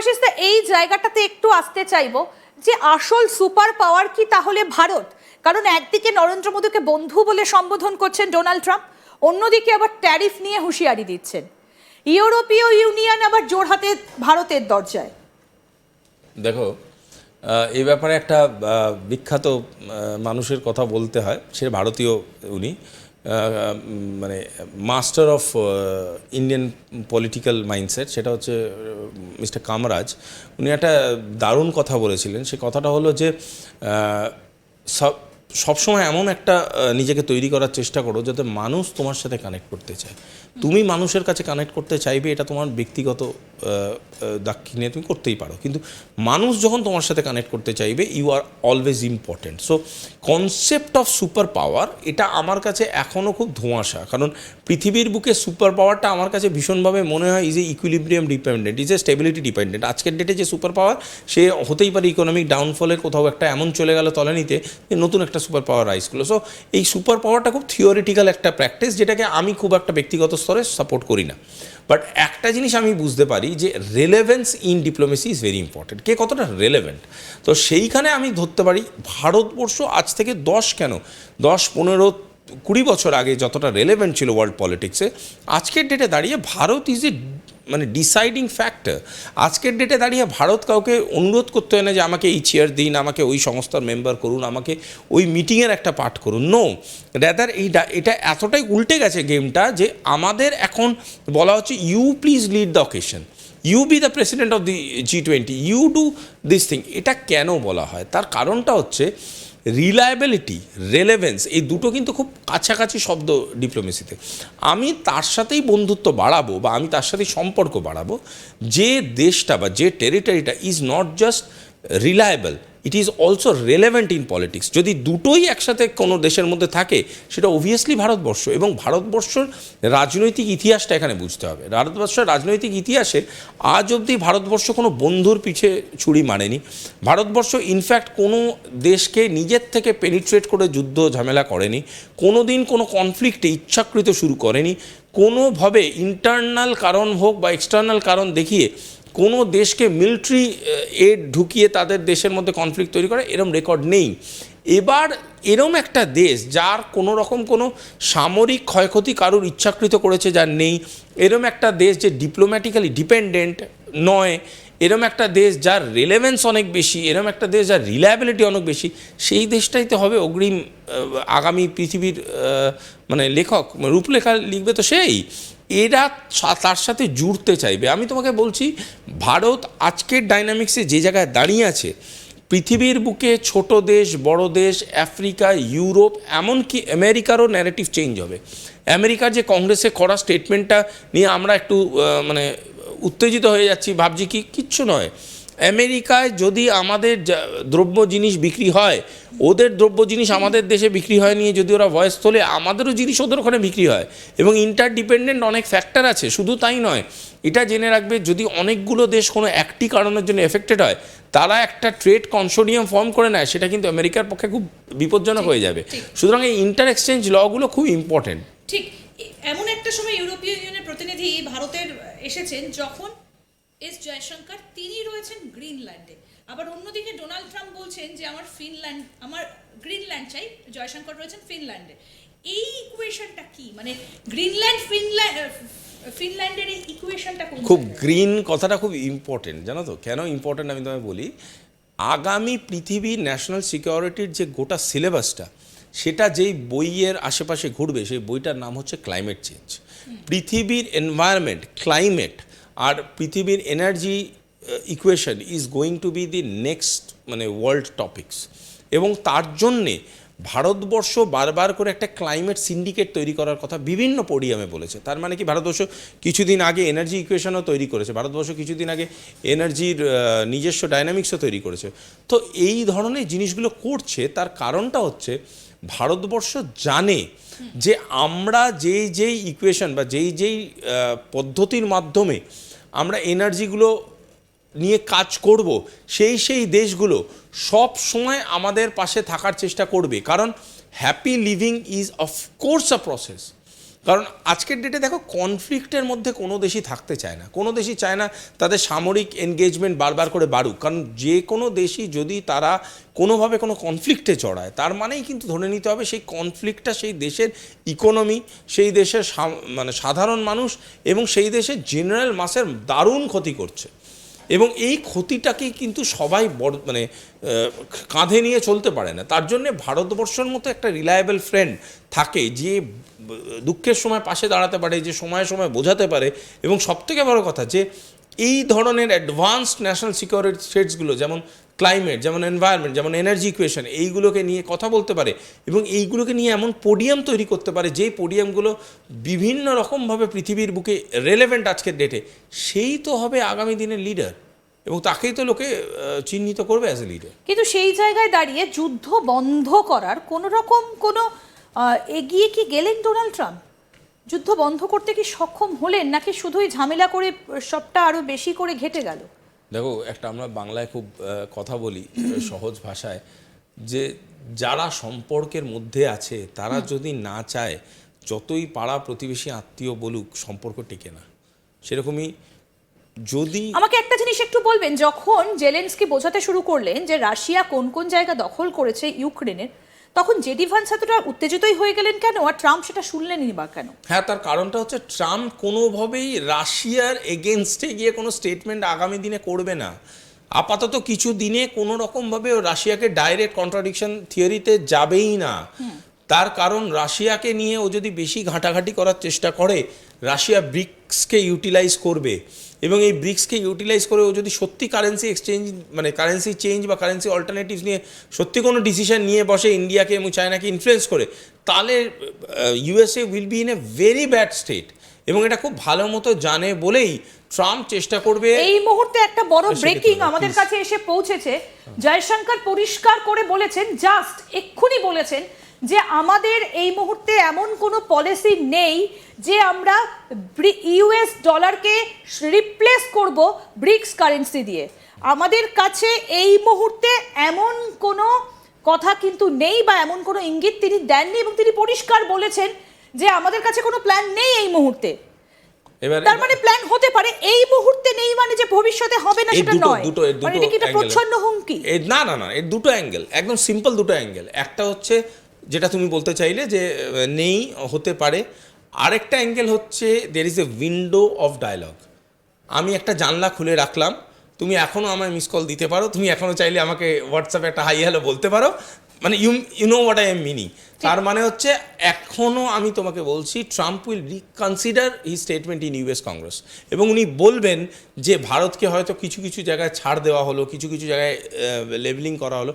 শুভাশিস দা এই জায়গাটাতে একটু আসতে চাইব যে আসল সুপার পাওয়ার কি তাহলে ভারত? কারণ একদিকে নরেন্দ্র মোদীকে বন্ধু বলে সম্বোধন করছেন ডোনাল্ড ট্রাম্প, অন্যদিকে আবার ট্যারিফ নিয়ে হুঁশিয়ারি দিচ্ছেন। ইউরোপীয় ইউনিয়ন আবার জোরহাতে ভারতের দরজায়। দেখো এই ব্যাপারে একটা বিখ্যাত মানুষের কথা বলতে হয়, সে ভারতীয় উনি। মানে master of Indian political mindset সেটা হচ্ছে মিস্টার কামরাজ উনি একটা দারুণ কথা বলেছিলেন। সে কথাটা হলো যে আহ, সব সবসময় এমন একটা নিজেকে তৈরি করার চেষ্টা করো যাতে মানুষ তোমার সাথে কানেক্ট করতে চায়। তুমি মানুষের কাছে কানেক্ট করতে চাইবে এটা তোমার ব্যক্তিগত আহ, তুমি করতেই পারো। কিন্তু মানুষ যখন তোমার সাথে কানেক্ট করতে চাইবে you are always important so concept of super power এটা আমার কাছে এখনও খুব ধোঁয়াশা। কারণ পৃথিবীর বুকে সুপার পাওয়ারটা আমার কাছে ভীষণভাবে মনে হয় is a equilibrium dependent is a stability dependent আজকের ডেটে যে সুপার পাওয়ার সে হতেই পারে ইকোনমিক ডাউনফলের কোথাও একটা এমন চলে গেল তলানিতে নতুন একটা সুপার পাওয়ার রাইজ করল। সো এই সুপার পাওয়ারটা খুব থিওরিটিক্যাল একটা প্র্যাকটিস যেটাকে আমি খুব একটা ব্যক্তিগত স্তরে সাপোর্ট করি না। বাট একটা জিনিস আমি বুঝতে পারি যে relevance in diplomacy is very important কে কতটা রেলেভেন্ট তো সেইখানে আমি ধরতে পারি ভারতবর্ষ আজ থেকে দশ কেন? দশ, পনেরো, কুড়ি বছর আগে যতটা রেলেভেন্ট ছিল ওয়ার্ল্ড পলিটিক্সে আজকের ডেটে দাঁড়িয়ে ভারত ইজ এ মানে ডিসাইডিং ফ্যাক্টর আজকের ডেটে দাঁড়িয়ে ভারত কাউকে অনুরোধ করতে হয় না যে আমাকে এই চেয়ার দিন, আমাকে ওই সংস্থার মেম্বার করুন, আমাকে ওই মিটিংয়ের একটা পার্ট করুন। নো র্যাদার এই এটা এতটাই উল্টে গেছে গেমটা যে আমাদের এখন বলা হচ্ছে you please lead the occasion you be the president of the G twenty you do this thing এটা কেন বলা হয়? তার কারণটা হচ্ছে রিলায়েবিলিটি রেলেভেন্স এই দুটো কিন্তু খুব কাছাকাছি শব্দ ডিপ্লোমেসিতে আমি তার সাথেই বন্ধুত্ব বাড়াবো বা আমি তার সাথেই সম্পর্ক বাড়াবো, যে দেশটা বা যে টেরিটারিটা is not just reliable it is also relevant in politics যদি দুটোই একসাথে কোনো দেশের মধ্যে থাকে, সেটা অবভিয়াসলি ভারতবর্ষ এবং ভারতবর্ষর রাজনৈতিক ইতিহাসটা এখানে বুঝতে হবে। ভারতবর্ষের রাজনৈতিক ইতিহাসে আজ অবধি ভারতবর্ষ কোনো বন্ধুর পিছে ছুরি মারেনি। ভারতবর্ষ ইনফ্যাক্ট কোনো দেশকে নিজের থেকে পেনিট্রেট করে যুদ্ধ ঝামেলা করেনি। কোনো দিন কোনো কনফ্লিক্টে ইচ্ছাকৃত শুরু করেনি। কোনোভাবে ইন্টারনাল কারণ হোক বা এক্সটার্নাল কারণ দেখিয়ে কোনো দেশকে মিলিটারি এড ঢুকিয়ে তাদের দেশের মধ্যে কনফ্লিক্ট তৈরি করে এরম রেকর্ড নেই। এবার এরম একটা দেশ যার কোনো রকম কোনো সামরিক ক্ষয়ক্ষতি কারুর ইচ্ছাকৃত করেছে যার নেই, এরম একটা দেশ যে ডিপ্লোম্যাটিক্যালি ডিপেন্ডেন্ট নয়, এরম একটা দেশ যার রেলেভেন্স অনেক বেশি, এরম একটা দেশ যার রিলায়েবিলিটি অনেক বেশি, সেই দেশটাই তো হবে অগ্রিম আগামী পৃথিবীর মানে লেখক, রূপলেখা লিখবে তো সেই। এরা তার সাথে জুড়তে চাইবে। আমি তোমাকে বলছি, ভারত আজকের ডাইনামিক্সে যে জায়গায় দাঁড়িয়ে আছে, পৃথিবীর বুকে ছোট দেশ, বড় দেশ, আফ্রিকা, ইউরোপ, এমনকি আমেরিকারও ন্যারেটিভ চেঞ্জ হবে। আমেরিকার যে কংগ্রেসে করা স্টেটমেন্টটা নিয়ে আমরা একটু মানে উত্তেজিত হয়ে যাচ্ছি, ভাবছি কি, কিচ্ছু নয়। আমেরিকায় যদি আমাদের যা- দ্রব্য জিনিস বিক্রি হয় ওদের দ্রব্য জিনিস আমাদের দেশে বিক্রি হয় নিয়ে যদি ওরা ভয়েস তোলে আমাদেরও জিনিস ওদের ওখানে বিক্রি হয়। এবং ইন্টারডিপেন্ডেন্ট অনেক ফ্যাক্টর আছে শুধু তাই নয় এটা জেনে রাখবে যদি অনেকগুলো দেশ কোনো একটি কারণের জন্য এফেক্টেড হয় তারা একটা ট্রেড কনসোডিয়াম ফর্ম করে নেয় সেটা কিন্তু আমেরিকার পক্ষে খুব বিপজ্জনক হয়ে যাবে। সুতরাং এই ইন্টার এক্সচেঞ্জ লগুলো খুব ইম্পর্টেন্ট ঠিক এমন একটা সময় ইউরোপীয় ইউনিয়নের প্রতিনিধি ভারতের এসেছেন যখন এস জয়শঙ্কর তিনি রয়েছেন গ্রিনল্যান্ডে। আবার অন্যদিকে ডোনাল্ড ট্রাম্প বলছেন যে আমার ফিনল্যান্ড আমার গ্রিনল্যান্ড চাই জয়শঙ্কর রয়েছেন ফিনল্যান্ডে। এই ইকুয়েশনটা কি? মানে গ্রিনল্যান্ড ফিনল্যান্ড ফিনল্যান্ডের এই ইকুয়েশনটা খুব গ্রিন কথাটা খুব ইম্পর্টেন্ট জানো তো? কেন ইম্পর্টেন্ট আমি তোমায় বলি? আগামী পৃথিবীর ন্যাশনাল সিকিউরিটির যে গোটা সিলেবাসটা সেটা যেই বইয়ের আশেপাশে ঘুরবে সেই বইটার নাম হচ্ছে ক্লাইমেট চেঞ্জ পৃথিবীর এনভায়রনমেন্ট ক্লাইমেট আর পৃথিবীর energy equation is going to be the next মানে ওয়ার্ল্ড টপিকস এবং তার জন্যে ভারতবর্ষ বারবার করে একটা ক্লাইমেট সিন্ডিকেট তৈরি করার কথা বিভিন্ন পোডিয়ামে বলেছে। তার মানে কি? ভারতবর্ষ কিছুদিন আগে এনার্জি ইকুয়েশনও তৈরি করেছে। ভারতবর্ষ কিছুদিন আগে এনার্জির নিজস্ব ডাইনামিক্সও তৈরি করেছে। তো এই ধরনের জিনিসগুলো করছে, তার কারণটা হচ্ছে ভারতবর্ষ জানে যে আমরা যেই যেই ইকুয়েশন বা যেই যেই পদ্ধতির মাধ্যমে আমরা এনার্জিগুলো নিয়ে কাজ করব, সেই সেই দেশগুলো সব সময় আমাদের পাশে থাকার চেষ্টা করবে। কারণ happy living is of course a process কারণ আজকের ডেটে দেখো কনফ্লিক্টের মধ্যে কোনো দেশই থাকতে চায় না। কোনো দেশই চায় না তাদের সামরিক এনগেজমেন্ট বারবার করে বাড়ুক। কারণ যে কোনো দেশই যদি তারা কোনোভাবে কোনো কনফ্লিক্টে চড়ায় তার মানেই কিন্তু ধরে নিতে হবে সেই কনফ্লিক্টটা সেই দেশের ইকোনমি সেই দেশের মানে সাধারণ মানুষ এবং সেই দেশের জেনারেল মাসের দারুণ ক্ষতি করছে। এবং এই ক্ষতিটাকে কিন্তু সবাই বড় মানে কাঁধে নিয়ে চলতে পারে না। তার জন্যে ভারতবর্ষের মতো একটা রিলায়েবল ফ্রেন্ড থাকে যে দুঃখের সময় পাশে দাঁড়াতে পারে, যে, সময়ে সময় বোঝাতে পারে। এবং সবথেকে বড় কথা যে এই ধরনের অ্যাডভান্সড ন্যাশনাল সিকিউরিটি স্টেটসগুলো যেমন ক্লাইমেট যেমন এনভায়রনমেন্ট যেমন এনার্জি ইকুয়েশন এইগুলোকে নিয়ে কথা বলতে পারে এবং এইগুলোকে নিয়ে এমন পোডিয়াম তৈরি করতে পারে, যেই পোডিয়ামগুলো বিভিন্ন রকমভাবে পৃথিবীর বুকে রেলেভেন্ট আজকের ডেটে সেই তো হবে আগামী দিনের লিডার এবং তাকেই তো লোকে চিহ্নিত করবে অ্যাজ এ লিডার কিন্তু সেই জায়গায় দাঁড়িয়ে যুদ্ধ বন্ধ করার কোনো রকম কোনো এগিয়ে কি গেলেন ডোনাল্ড ট্রাম্প? যুদ্ধ বন্ধ করতে কি সক্ষম হলেন নাকি শুধুই ঝামেলা করে সবটা আরও বেশি করে ঘেটে গেল? দেখো একটা আমরা বাংলায় খুব কথা বলি সহজ ভাষায় যে যারা সম্পর্কের মধ্যে আছে তারা যদি না চায় যতই পাড়া প্রতিবেশী আত্মীয় বলুক সম্পর্ক টেকে না। সেরকমই যদি আমাকে একটা জিনিস একটু বলবেন যখন জেলেন্সকি বোঝাতে শুরু করলেন যে রাশিয়া কোন কোন জায়গা দখল করেছে ইউক্রেনের তখন জেডি ভান্স এতটা উত্তেজিতই হয়ে গেলেন কেন? আর ট্রাম্প সেটা শুনলেনই বা কেন? হ্যাঁ তার কারণটা হচ্ছে ট্রাম্প কোনোভাবেই রাশিয়ার এগেনস্টে গিয়ে কোনো স্টেটমেন্ট আগামী দিনে করবে না। আপাতত কিছু দিনে কোনো রকমভাবে ও রাশিয়াকে ডাইরেক্ট কন্ট্রাডিকশন থিওরিতে যাবেই না। তার কারণ রাশিয়াকে নিয়ে ও যদি বেশি ঘাঁটাঘাঁটি করার চেষ্টা করে রাশিয়া ব্রিক্সকে ইউটিলাইজ করবে। এবং এই ব্রিক্সকে ইউটিলাইজ করে ও যদি সত্যি কারেন্সি এক্সচেঞ্জ মানে কারেন্সি চেঞ্জ বা কারেন্সি অল্টারনেটিভস নিয়ে সত্যি কোনো ডিসিশন নিয়ে বসে ইন্ডিয়াকে এবং চায়নাকে ইনফ্লুয়েন্স করে তাহলে USA will be in a very bad state এবং এটা খুব ভালো মতো জানে বলেই ট্রাম্প চেষ্টা করবে। এই মুহূর্তে একটা বড় ব্রেকিং আমাদের কাছে এসে পৌঁছেছে। জয়শঙ্কর পরিষ্কার করে বলেছেন জাস্ট এক্ষুনি বলেছেন যে আমাদের এই মুহূর্তে এমন কোনো পলিসি নেই যে আমরা ইউএস ডলারকে রিপ্লেস করব ব্রিক্স কারেন্সি দিয়ে। আমাদের কাছে এই মুহূর্তে এমন কোনো কথা কিন্তু নেই বা এমন কোনো ইঙ্গিত তিনি দেননি এবং তিনি পরিষ্কার বলেছেন যে আমাদের কাছে কোনো প্ল্যান নেই এই মুহূর্তে। তার মানে প্ল্যান হতে পারে এই মুহূর্তে নেই মানে যে ভবিষ্যতে হবে না সেটা নয়। দুটো মানে দুটো এটা কি একটা প্রচ্ছন্ন হুমকি? না না না এর দুটো অ্যাঙ্গেল একদম সিম্পল দুটো অ্যাঙ্গেল একটা হচ্ছে যেটা তুমি বলতে চাইলে যে নেই হতে পারে। আরেকটা অ্যাঙ্গেল হচ্ছে there is a window of dialogue আমি একটা জানলা খুলে রাখলাম তুমি এখনও আমায় মিস কল দিতে পারো তুমি এখনও চাইলে আমাকে হোয়াটসঅ্যাপে একটা হাই হ্যালো বলতে পারো। মানে you you know what I am mean তার মানে হচ্ছে এখনও আমি তোমাকে বলছি Trump will reconsider he statement in US Congress এবং উনি বলবেন যে ভারতকে হয়তো কিছু কিছু জায়গায় ছাড় দেওয়া হলো কিছু কিছু জায়গায় লেভেলিং করা হলো।